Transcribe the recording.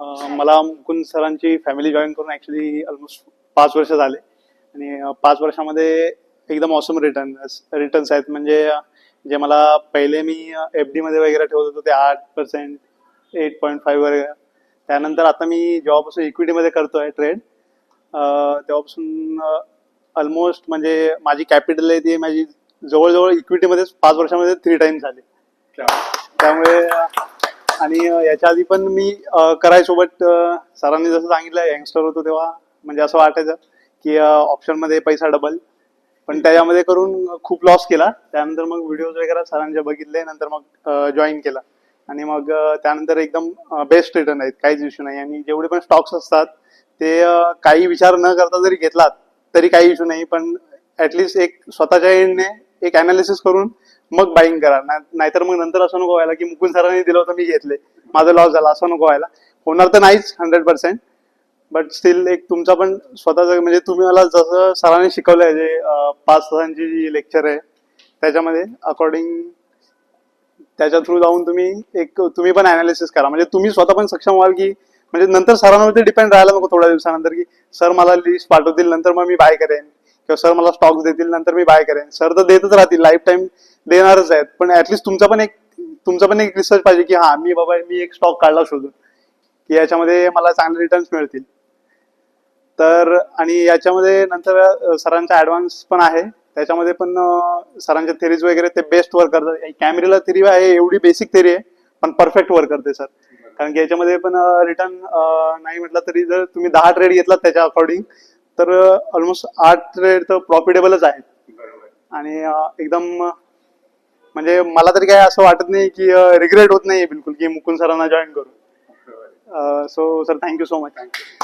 मला मुकुंद सरांची family join करून ऍक्च्युली ऑलमोस्ट पाच वर्ष झाले. आणि पाच वर्षामध्ये एकदम ऑसम रिटर्न रिटर्न्स आहेत. म्हणजे जे मला पहिले मी एफ डी मध्ये वगैरे ठेवत होतो ते आठ पर्सेंट एट पॉईंट फाईव्ह वगैरे त्यानंतर आता मी जेव्हापासून इक्विटीमध्ये करतोय ट्रेड तेव्हापासून ऑलमोस्ट म्हणजे माझी कॅपिटल आहे ती माझी जवळजवळ इक्विटीमध्येच पाच वर्षामध्ये थ्री टाइम्स झाली. त्यामुळे आणि याच्या आधी पण मी करायसोबत सरांनी जसं सांगितलं यंगस्टर होतो तेव्हा म्हणजे असं वाटायचं की ऑप्शनमध्ये पैसा डबल. पण त्याच्यामध्ये करून खूप लॉस केला. त्यानंतर मग व्हिडिओज वगैरे सरांच्या बघितले नंतर मग जॉईन केला. आणि मग त्यानंतर एकदम बेस्ट रिटर्न आहेत. काहीच इश्यू नाही. आणि जेवढे पण स्टॉक्स असतात ते काही विचार न करता जरी घेतलात तरी काही इश्यू नाही. पण ॲटलिस्ट एक स्वतःच्या एंडने एक अनालिसिस करून मग बाईंग करा. नाहीतर मग नंतर असं नको व्हायला की मुकुंद सरांनी दिलं होतं मी घेतले. माझा लॉस झाला असं नको व्हायला. होणार तर नाहीच हंड्रेड पर्सेंट बट स्टील एक तुमचा पण स्वतःचा म्हणजे तुम्ही मला जसं सरांनी शिकवलं आहे जे पाच तासांची जी लेक्चर आहे त्याच्यामध्ये अकॉर्डिंग त्याच्या थ्रू जाऊन तुम्ही एक तुम्ही पण अनालिसिस करा. म्हणजे तुम्ही स्वतः पण सक्षम व्हाल की म्हणजे नंतर सरांवरती डिपेंड राहायला नको थोड्या दिवसानंतर की सर मला लिस्ट पाठवतील नंतर मग मी बाय करेन. किंवा सर मला स्टॉक्स देतील नंतर मी बाय करेन. सर तर देतच राहतील लाईफ टाईम देणारच आहेत. पण ऍटलिस्ट तुमचा पण एक तुमचा पण एक रिसर्च पाहिजे की हा मी बाबा मी एक स्टॉक काढला शोधून. की याच्यामध्ये मला चांगले रिटर्न्स मिळतील. तर आणि याच्यामध्ये नंतर सरांचा ऍडव्हान्स पण आहे. त्याच्यामध्ये पण सरांच्या थेरीज वगैरे ते बेस्ट वर्क करतात. कॅमेरेला थेरी आहे एवढी बेसिक थेरी आहे पण परफेक्ट वर्क करते सर. कारण की याच्यामध्ये पण रिटर्न नाही म्हटलं तरी जर तुम्ही दहा ट्रेड घेतला त्याच्या अकॉर्डिंग तर ऑलमोस्ट आठ ट्रेड तर प्रॉफिटेबलच आहेत. आणि एकदम म्हणजे मला तरी काय असं वाटत नाही की रिग्रेट होत नाही बिलकुल की मुकुंद सरांना जॉईन करू so sir thank you so much thank you